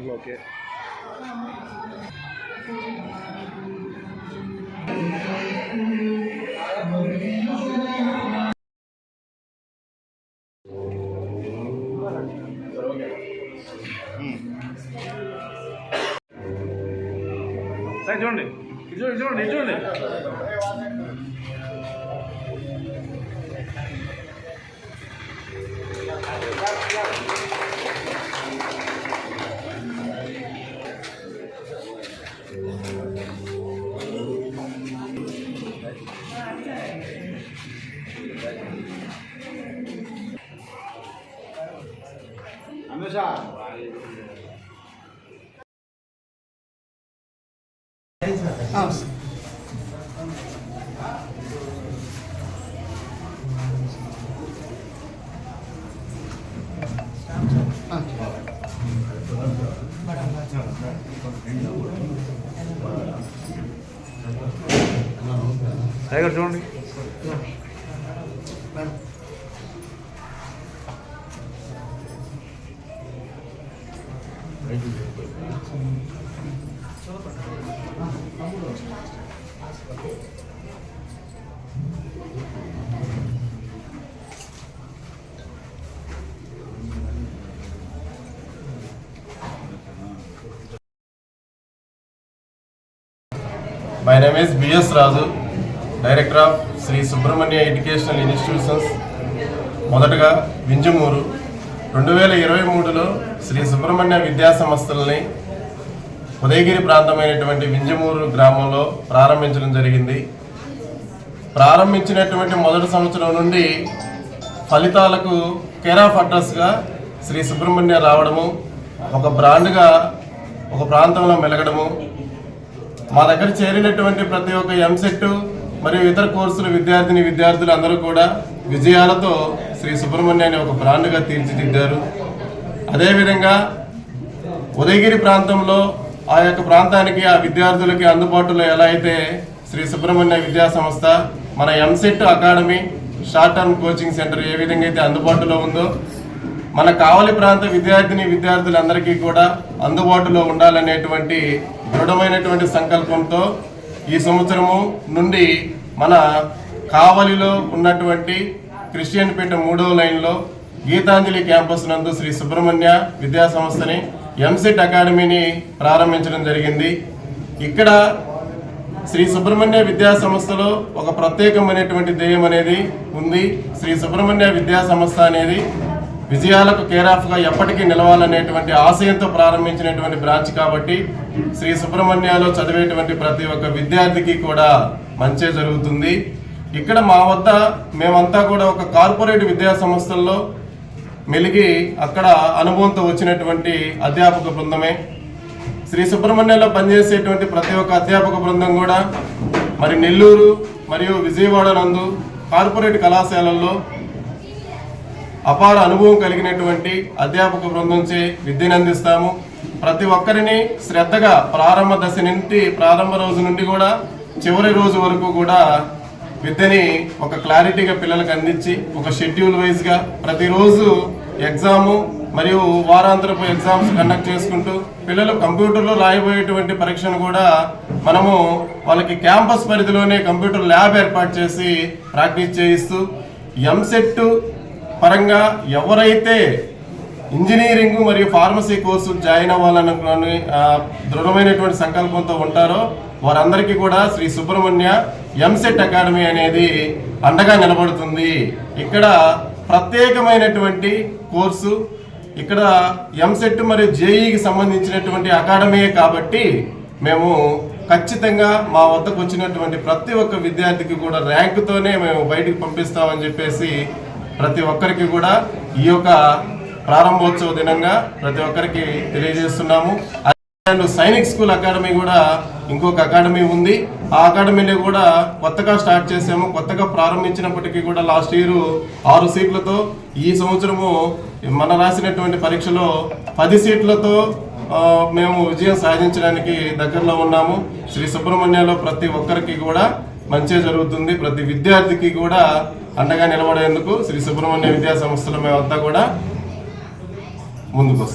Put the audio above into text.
దాంట్లో okay sir చూడండి ఇది చూడండి ఇది చూడండి ఇది చూడండి టైగర్ చూడండి my name is BS Raju director of Shri Subrahmanya educational institutions మొదటగా వింజమూరు. రెండు వేల ఇరవై మూడులో శ్రీ సుబ్రహ్మణ్య విద్యా సంస్థలని ఉదయగిరి ప్రాంతమైనటువంటి వింజమూరు గ్రామంలో ప్రారంభించడం జరిగింది. ప్రారంభించినటువంటి మొదటి సంవత్సరం నుండి ఫలితాలకు కేర్ ఆఫ్ అడ్రస్గా శ్రీ సుబ్రహ్మణ్య రావడము ఒక బ్రాండ్గా ఒక ప్రాంతంలో మెలగడము మా దగ్గర చేరినటువంటి ప్రతి ఒక్క ఎంసెట్ మరియు ఇతర కోర్సుల విద్యార్థిని విద్యార్థులు అందరూ కూడా విజయాలతో శ్రీ సుబ్రహ్మణ్యాన్ని ఒక బ్రాండ్గా తీర్చిదిద్దారు. అదేవిధంగా ఉదయగిరి ప్రాంతంలో ఆ యొక్క ప్రాంతానికి ఆ విద్యార్థులకి అందుబాటులో ఎలా అయితే శ్రీ సుబ్రహ్మణ్య విద్యా సంస్థ మన EAMCET academy short term coaching centre ఏ విధంగా అయితే అందుబాటులో ఉందో మన కావలి ప్రాంత విద్యార్థిని విద్యార్థులందరికీ కూడా అందుబాటులో ఉండాలనేటువంటి దృఢమైనటువంటి సంకల్పంతో ఈ సంవత్సరము నుండి మన కావలిలో ఉన్నటువంటి క్రిస్టియన్ పీఠ మూడవ లైన్లో గీతాంజలి క్యాంపస్ నందు శ్రీ సుబ్రహ్మణ్య విద్యా సంస్థని ఎంసెట్ అకాడమీని ప్రారంభించడం జరిగింది. ఇక్కడ శ్రీ సుబ్రహ్మణ్య విద్యా సంస్థలో ఒక ప్రత్యేకమైనటువంటి ధ్యేయం అనేది ఉంది. శ్రీ సుబ్రహ్మణ్య విద్యా సంస్థ అనేది విజయాలకు కేరాఫ్గా ఎప్పటికీ నిలవాలనేటువంటి ఆశయంతో ప్రారంభించినటువంటి బ్రాంచ్ కాబట్టి శ్రీ సుబ్రహ్మణ్యాలో చదివేటువంటి ప్రతి ఒక్క విద్యార్థికి కూడా మంచే జరుగుతుంది. ఇక్కడ మా వద్ద మేమంతా కూడా ఒక కార్పొరేట్ విద్యా సంస్థల్లో మెలిగి అక్కడ అనుభవంతో వచ్చినటువంటి అధ్యాపక బృందమే. శ్రీ సుబ్రహ్మణ్యంలో పనిచేసేటువంటి ప్రతి ఒక్క అధ్యాపక బృందం కూడా మరి నెల్లూరు మరియు విజయవాడ నందు కార్పొరేట్ కళాశాలల్లో అపార అనుభవం కలిగినటువంటి అధ్యాపక బృందంచే విద్యను అందిస్తాము. ప్రతి ఒక్కరిని శ్రద్ధగా ప్రారంభ దశ నుండి ప్రారంభ రోజు నుండి కూడా చివరి రోజు వరకు కూడా విద్యని ఒక క్లారిటీగా పిల్లలకు అందించి ఒక షెడ్యూల్ వైజ్గా ప్రతిరోజు ఎగ్జాము మరియు వారాంతరపు ఎగ్జామ్స్ కండక్ట్ చేసుకుంటూ పిల్లలు కంప్యూటర్లో రాయబోయేటువంటి పరీక్షను కూడా మనము వాళ్ళకి క్యాంపస్ పరిధిలోనే కంప్యూటర్ ల్యాబ్ ఏర్పాటు చేసి ప్రాక్టీస్ చేయిస్తూ ఎంసెట్ పరంగా ఎవరైతే ఇంజనీరింగ్ మరియు ఫార్మసీ కోర్సు జాయిన్ అవ్వాలనుకుని దృఢమైనటువంటి సంకల్పంతో ఉంటారో వారందరికీ కూడా శ్రీ సుబ్రహ్మణ్య ఎంసెట్ అకాడమీ అనేది అండగా నిలబడుతుంది. ఇక్కడ ప్రత్యేకమైనటువంటి కోర్సు ఇక్కడ ఎంసెట్ మరియు జేఈకి సంబంధించినటువంటి అకాడమీయే కాబట్టి మేము ఖచ్చితంగా మా వద్దకు వచ్చినటువంటి ప్రతి ఒక్క విద్యార్థికి కూడా ర్యాంకుతోనే మేము బయటికి పంపిస్తామని చెప్పేసి ప్రతి ఒక్కరికి కూడా ఈ యొక్క ప్రారంభోత్సవ దినంగా ప్రతి ఒక్కరికి తెలియజేస్తున్నాము. అండ్ సైనిక్ స్కూల్ అకాడమీ కూడా ఇంకొక అకాడమీ ఉంది. ఆ అకాడమీని కూడా కొత్తగా స్టార్ట్ చేసాము కొత్తగా ప్రారంభించినప్పటికీ కూడా లాస్ట్ ఇయర్ ఆరు సీట్లతో ఈ సంవత్సరము మన రాసినటువంటి పరీక్షలో పది సీట్లతో మేము విజయం సాధించడానికి దగ్గరలో ఉన్నాము. శ్రీ సుబ్రహ్మణ్యంలో ప్రతి ఒక్కరికి కూడా మంచి జరుగుతుంది. ప్రతి విద్యార్థికి కూడా అండగా నిలబడేందుకు శ్రీ సుబ్రహ్మణ్య విద్యా సంస్థల మేమంతా కూడా ముందుకు